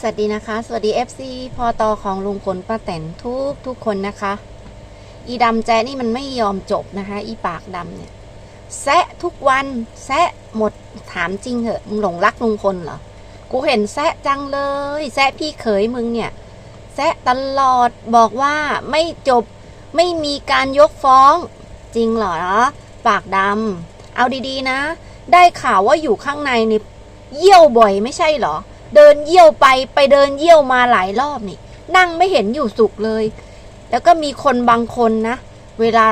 สวัสดีนะคะ สวัสดี FC พอตอของลุงพลป้าแตนทุกทุกคนนะคะ อีดำแจนี่มันไม่ยอมจบนะคะ อีปากดำเนี่ยแซะทุกวันแซะหมดถามจริงเหอะมึงหลงรักลุงพลเหรอ กูเห็นแซะจังเลยแซะพี่เขยมึงเนี่ยแซะตลอดบอกว่าไม่จบไม่มีการยกฟ้องจริงเหรอ ปากดำเอาดีๆนะ ได้ข่าวว่าอยู่ข้างในนี่เยี่ยวบ่อยไม่ใช่เหรอ เดินเยี่ยวไปไปเดินเยี่ยวมาหลายรอบนี่ นั่งไม่เห็นอยู่สุขเลย แล้วก็มีคนบางคนนะ เวลา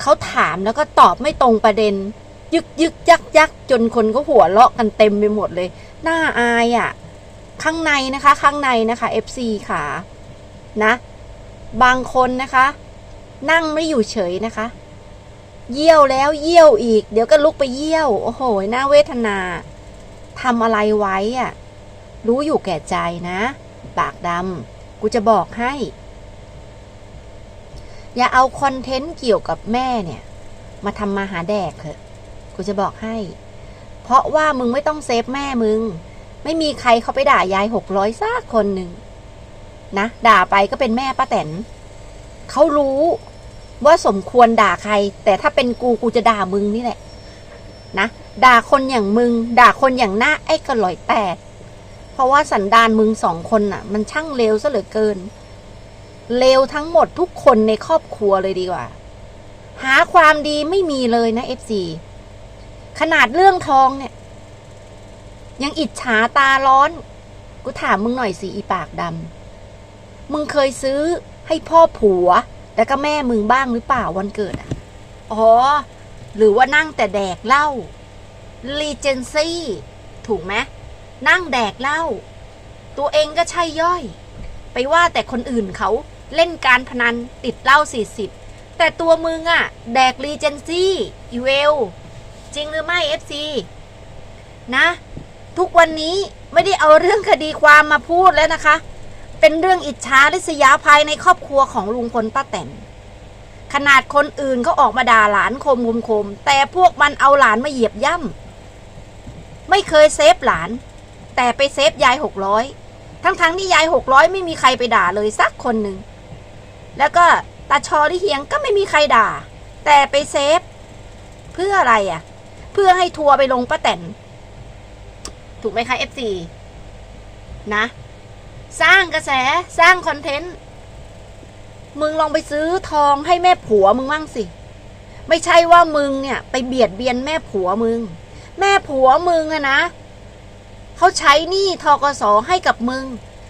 เขาถามแล้วก็ตอบไม่ตรงประเด็น ยึกยึกยักยักจนคนก็หัวเราะกันเต็มไปหมดเลยน่าอายอะ่ะ ข้างในนะคะ ข้างในนะคะ FC ค่ะนะ บางคนนะคะ นั่งไม่อยู่เฉยนะคะ เยี่ยวแล้วเยี่ยวอีก เดี๋ยวก็ลุกไปเยี่ยว โอ้โหน่าเวทนาทำอะไรไว้อะ รู้อยู่แก่ใจนะ ปากดำกูจะบอกให้ อย่าเอาคอนเทนต์เกี่ยวกับแม่เนี่ย มาทำมาหาแดกเถอะกูจะบอกให้ เพราะว่ามึงไม่ต้องเซฟแม่มึง ไม่มีใครเขาไปด่ายายหกร้อยซากคนหนึ่งนะ ด่าไปก็เป็นแม่ป้าแตนเขารู้ว่าสมควรด่าใคร แต่ถ้าเป็นกูกูจะด่ามึงนี่แหละนะ ด่าคนอย่างมึง ด่าคนอย่างหน้าไอ้กระลอยแตก เพราะว่าสันดานมึงสองคนน่ะ มันช่างเลวซะเหลือเกิน เลวทั้งหมดทุกคนในครอบครัวเลยดีกว่า หาความดีไม่มีเลยนะเอฟซีขนาดเรื่องทองเนี่ย ยังอิจฉาตาร้อน กูถามมึงหน่อยสิอีปากดำมึงเคยซื้อให้พ่อผัว แล้วก็แม่มึงบ้างหรือเปล่าวันเกิดอะอ๋อ หรือว่านั่งแต่แดกเหล้ารีเจนซี่ ถูกไหม นั่งแดกเหล้าตัวเองก็ใช่ย่อย ไปว่าแต่คนอื่นเขาเล่นการพนันติดเหล้าสี่สิบแต่ตัวมึงอะแดกรีเจนซี่อีเวล จริงหรือไม่เอฟซีนะ ทุกวันนี้ไม่ได้เอาเรื่องคดีความมาพูดแล้วนะคะ เป็นเรื่องอิจฉาริษยาภายในครอบครัวของลุงพลป้าแตนขนาดคนอื่นเขาออกมาด่าหลานคมคมคม แต่พวกมันเอาหลานมาเหยียบย่ำไม่เคยเซฟหลาน แต่ไปเซฟยายหกร้อยทั้งๆทที่ยายหกร้อยไม่มีใครไปด่าเลยสักคนหนึ่ง แล้วก็ตาชอที่เฮียงก็ไม่มีใครด่า แต่ไปเซฟ เพื่ออะไรอะ เพื่อให้ทัวร์ไปลงป้าแตนถูกไหมคะเอฟซีนะ สร้างกระแสสร้างคอนเทนต์ มึงลองไปซื้อทองให้แม่ผัวมึงมั่งสิ ไม่ใช่ว่ามึงเนี่ย ไปเบียดเบียนแม่ผัวมึง แม่ผัวมึงอะนะ เขาใช้หนี้ทกสให้กับมึง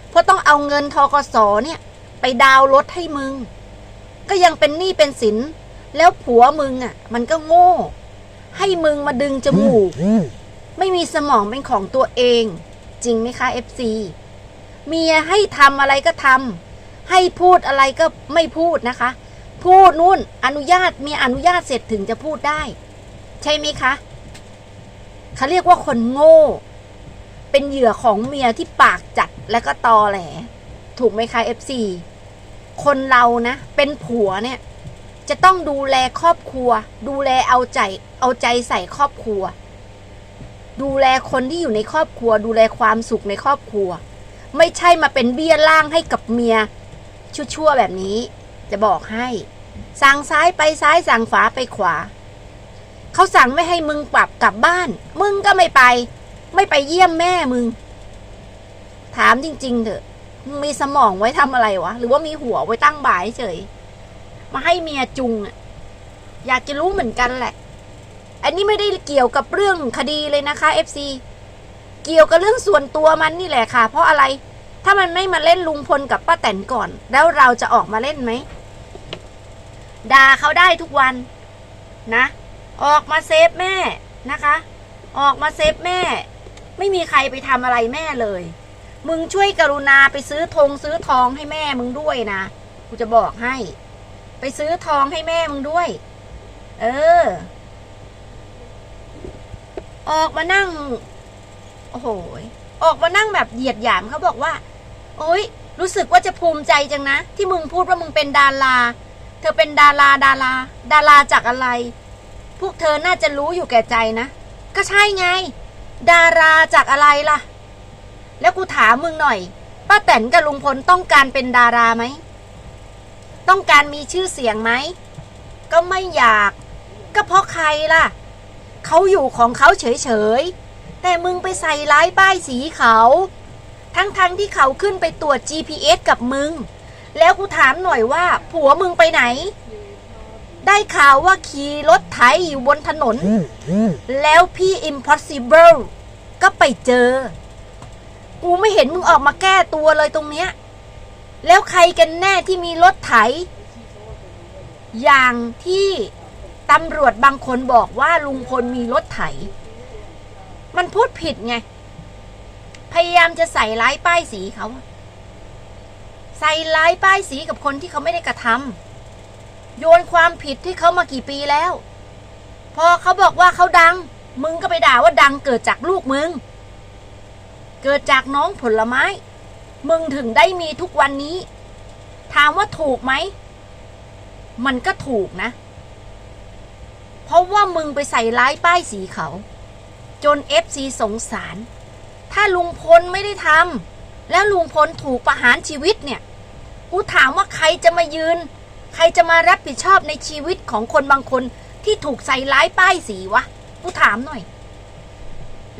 เพราะต้องเอาเงินทกสเนี่ย ไปดาวรถให้มึง ก็ยังเป็นหนี้เป็นสิน แล้วผัวมึงอะ มันก็โง่ ให้มึงมาดึงจมูก ไม่มีสมองเป็นของตัวเอง จริงไหมคะ FC เมียให้ทำอะไรก็ทำให้พูดอะไรก็ไม่พูดนะคะ พูดนู่นอนุญาตเมียอนุญาตเสร็จถึงจะพูดได้ ใช่ไหมคะเขาเรียกว่าคนโง่ เป็นเหยื่อของเมียที่ปากจัดและก็ตอแหล ถูกไหมคะ FC คนเรานะ เป็นผัวเนี่ย จะต้องดูแลครอบครัว ดูแลเอาใจ เอาใจใส่ครอบครัว ดูแลคนที่อยู่ในครอบครัว ดูแลความสุขในครอบครัว ไม่ใช่มาเป็นเบี้ยล่างให้กับเมีย ชั่วๆแบบนี้ จะบอกให้สั่งซ้ายไปซ้ายสั่งขวาไปขวา เขาสั่งไม่ให้มึงปรับกลับบ้าน มึงก็ไม่ไป ไม่ไปเยี่ยมแม่มึง ถามจริง ๆ เถอะมึงมีสมองไว้ทำอะไรวะ หรือว่ามีหัวไว้ตั้งบ่ายเฉย มาให้เมียจุงอะอยากจะรู้เหมือนกันแหละ อันนี้ไม่ได้เกี่ยวกับเรื่องคดีเลยนะคะ FC เกี่ยวกับเรื่องส่วนตัวมันนี่แหละค่ะ เพราะอะไร ถ้ามันไม่มาเล่นลุงพลกับป้าแตนก่อน แล้วเราจะออกมาเล่นไหมด่าเขาได้ทุกวันนะ ออกมาเซฟแม่นะคะ ออกมาเซฟแม่ ไม่มีใครไปทำอะไรแม่เลย มึงช่วยกรุณาไปซื้อธงซื้อทองให้แม่มึงด้วยนะกูจะบอกให้ ไปซื้อทองให้แม่มึงด้วย เออ ออกมานั่ง โอ้โหออกมานั่งแบบเหยียดหยามเขาบอกว่า โอ๊ยรู้สึกว่าจะภูมิใจจังนะ ที่มึงพูดว่ามึงเป็นดารา เธอเป็นดาราดารา ดาราจากอะไร พวกเธอน่าจะรู้อยู่แก่ใจนะ ก็ใช่ไง ดาราจากอะไรล่ะ แล้วกูถามมึงหน่อย ป้าแตนกับลุงพลต้องการเป็นดาราไหม ต้องการมีชื่อเสียงไหม ก็ไม่อยาก ก็เพราะใครล่ะ เขาอยู่ของเขาเฉยๆ แต่มึงไปใส่ร้ายป้ายสีเขา ทั้งๆทที่เขาขึ้นไปตรวจ GPS กับมึง แล้วกูถามหน่อยว่า ผัวมึงไปไหน ได้ข่าวว่าขี่รถไถอยู่บนถนน แล้วพี่ impossible ก็ไปเจอ กูไม่เห็นมึงออกมาแก้ตัวเลยตรงเนี้ย แล้วใครกันแน่ที่มีรถไถ อย่างที่ตำรวจบางคนบอกว่าลุงพลมีรถไถ มันพูดผิดไง พยายามจะใส่ร้ายป้ายสีเขา ใส่ร้ายป้ายสีกับคนที่เขาไม่ได้กระทำ โยนความผิดที่เขามากี่ปีแล้ว พอเขาบอกว่าเขาดัง มึงก็ไปด่าว่าดังเกิดจากลูกมึง เกิดจากน้องผลไม้ มึงถึงได้มีทุกวันนี้ ถามว่าถูกไหม มันก็ถูกนะ เพราะว่ามึงไปใส่ร้ายป้ายสีเขา จนเอฟซีสงสาร ถ้าลุงพลไม่ได้ทำแล้วลุงพลถูกประหารชีวิตเนี่ย กูถามว่าใครจะมายืน ใครจะมารับผิดชอบในชีวิตของคนบางคนที่ถูกใส่ร้ายป้ายสีวะกูถามหน่อย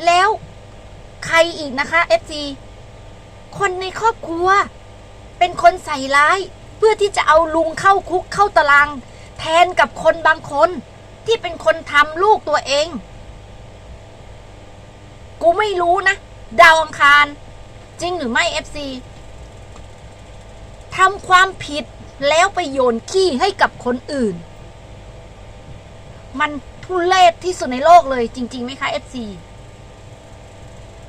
แล้วใครอีกนะคะ FC คนในครอบครัว เป็นคนใส่ร้าย เพื่อที่จะเอาลุงเข้าคุกเข้าตาราง แทนกับคนบางคน ที่เป็นคนทำลูกตัวเอง กูไม่รู้นะ ดาวอังคาร จริงหรือไม่ FC ทำความผิด แล้วไปโยนขี้ให้กับคนอื่น มันทุเลศที่สุดในโลกเลยจริงๆไหมคะ FC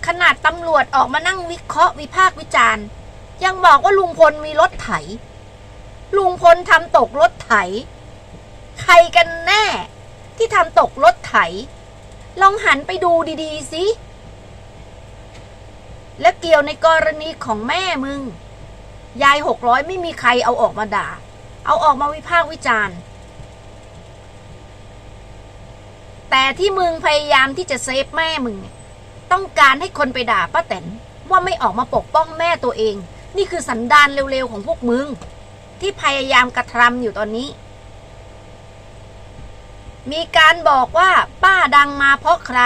ขนาดตำรวจออกมานั่งวิเคราะห์วิพากษ์วิจารณ์ ยังบอกว่าลุงพลมีรถไถ ลุงพลทำตกรถไถ ใครกันแน่ที่ทำตกรถไถ ลองหันไปดูดีๆสิ และเกี่ยวในกรณีของแม่มึง ยายหกร้อยไม่มีใครเอาออกมาด่า เอาออกมาวิพากษ์วิจารณ์ แต่ที่มึงพยายามที่จะเซฟแม่มึง ต้องการให้คนไปด่าป้าแตนว่าไม่ออกมาปกป้องแม่ตัวเอง นี่คือสันดานเร็วๆของพวกมึง ที่พยายามกระทำอยู่ตอนนี้ มีการบอกว่าป้าดังมาเพราะใคร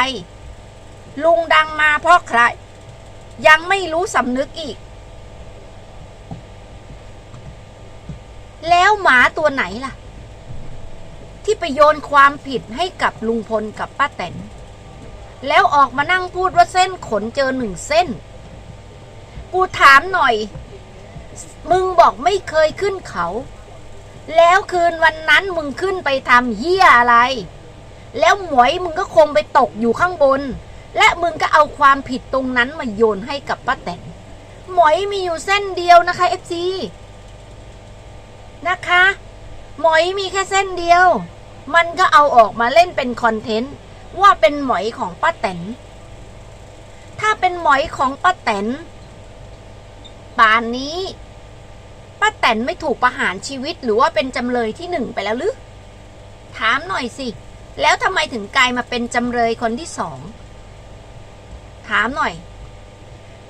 ลุงดังมาเพราะใคร ยังไม่รู้สำนึกอีก แล้วหมาตัวไหนล่ะ ที่ไปโยนความผิดให้กับลุงพลกับป้าแตนแล้วออกมานั่งพูดว่าเส้นขนเจอหนึ่งเส้น กูถามหน่อย มึงบอกไม่เคยขึ้นเขา แล้วคืนวันนั้นมึงขึ้นไปทำเฮียอะไร แล้วหมวยมึงก็คงไปตกอยู่ข้างบน และมึงก็เอาความผิดตรงนั้นมาโยนให้กับป้าแตนหมวยมีอยู่เส้นเดียวนะคะเอฟซีนะคะ หมอยมีแค่เส้นเดียว มันก็เอาออกมาเล่นเป็นคอนเทนต์ว่าเป็นหมอยของป้าแตน ถ้าเป็นหมอยของป้าแตนป่านนี้ป้าแตนไม่ถูกประหารชีวิตหรือว่าเป็นจำเลยที่หนึ่งไปแล้วหรือ ถามหน่อยสิ แล้วทำไมถึงกลายมาเป็นจำเลยคนที่สอง ถามหน่อย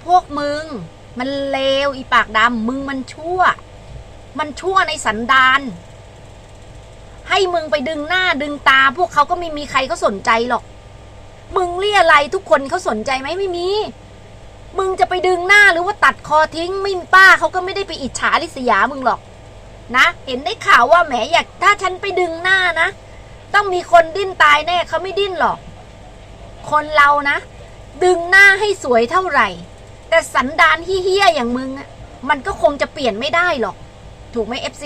พวกมึง มันเลวอีปากดำมึงมันชั่ว มันชั่วในสันดาน ให้มึงไปดึงหน้าดึงตา พวกเขาก็ไม่มีใครเขาสนใจหรอก มึงเรียอะไรทุกคนเขาสนใจไหมไม่มี มึงจะไปดึงหน้าหรือว่าตัดคอทิ้ง ไม่มีป้าเขาก็ไม่ได้ไปอิจฉาริษยามึงหรอก นะ เห็นได้ข่าวว่าแหมอยากถ้าฉันไปดึงหน้านะ ต้องมีคนดิ้นตายแน่เขาไม่ดิ้นหรอก คนเรานะ ดึงหน้าให้สวยเท่าไหร่ แต่สันดานเฮี้ยๆอย่างมึงมันก็คงจะเปลี่ยนไม่ได้หรอก ถูกไหม FC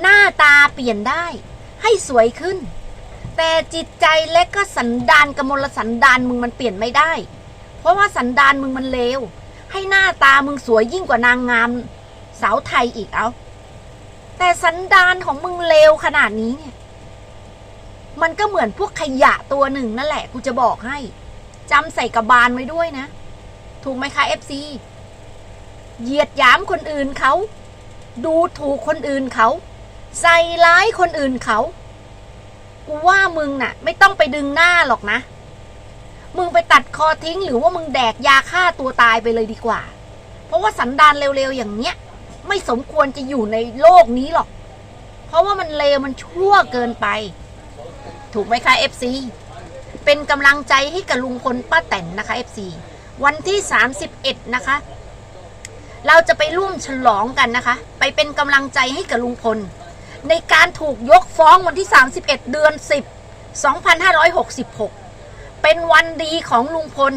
หน้าตาเปลี่ยนได้ ให้สวยขึ้น แต่จิตใจและก็สันดานกมลสันดานมึงมันเปลี่ยนไม่ได้ เพราะว่าสันดานมึงมันเลวให้หน้าตามึงสวยยิ่งกว่านางงามสาวไทยอีกเอาแต่สันดานของมึงเลวขนาดนี้เนี่ย มันก็เหมือนพวกขยะตัวหนึ่งนั่นแหละกูจะบอกให้จำใส่กระบาลไว้ด้วยนะ ถูกไหมคะ FC เหยียดหยามคนอื่นเขา ดูถูกคนอื่นเขา ใส่ร้ายคนอื่นเขา กูว่ามึงน่ะ ไม่ต้องไปดึงหน้าหรอกนะ มึงไปตัดคอทิ้งหรือว่ามึงแดกยาฆ่าตัวตายไปเลยดีกว่า เพราะว่าสันดานเร็วๆอย่างเนี้ย ไม่สมควรจะอยู่ในโลกนี้หรอก เพราะว่ามันเลวมันชั่วเกินไป ถูกไหมคะ FC เป็นกำลังใจให้กับลุงพลป้าแตนนะคะ FC วันที่ 31 นะคะ เราจะไปร่วมฉลองกันนะคะ ไปเป็นกำลังใจให้กับลุงพล ในการถูกยกฟ้องวันที่ 31 เดือน 10 2566 เป็นวันดีของลุงพล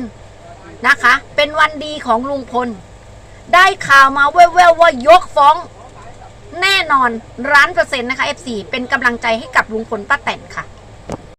นะคะ เป็นวันดีของลุงพล ได้ข่าวมาแว่วๆว่ายกฟ้องแน่นอนร้านเปอร์เซ็นต์นะคะ F4 เป็นกำลังใจให้กับลุงพลป้าแตนค่ะ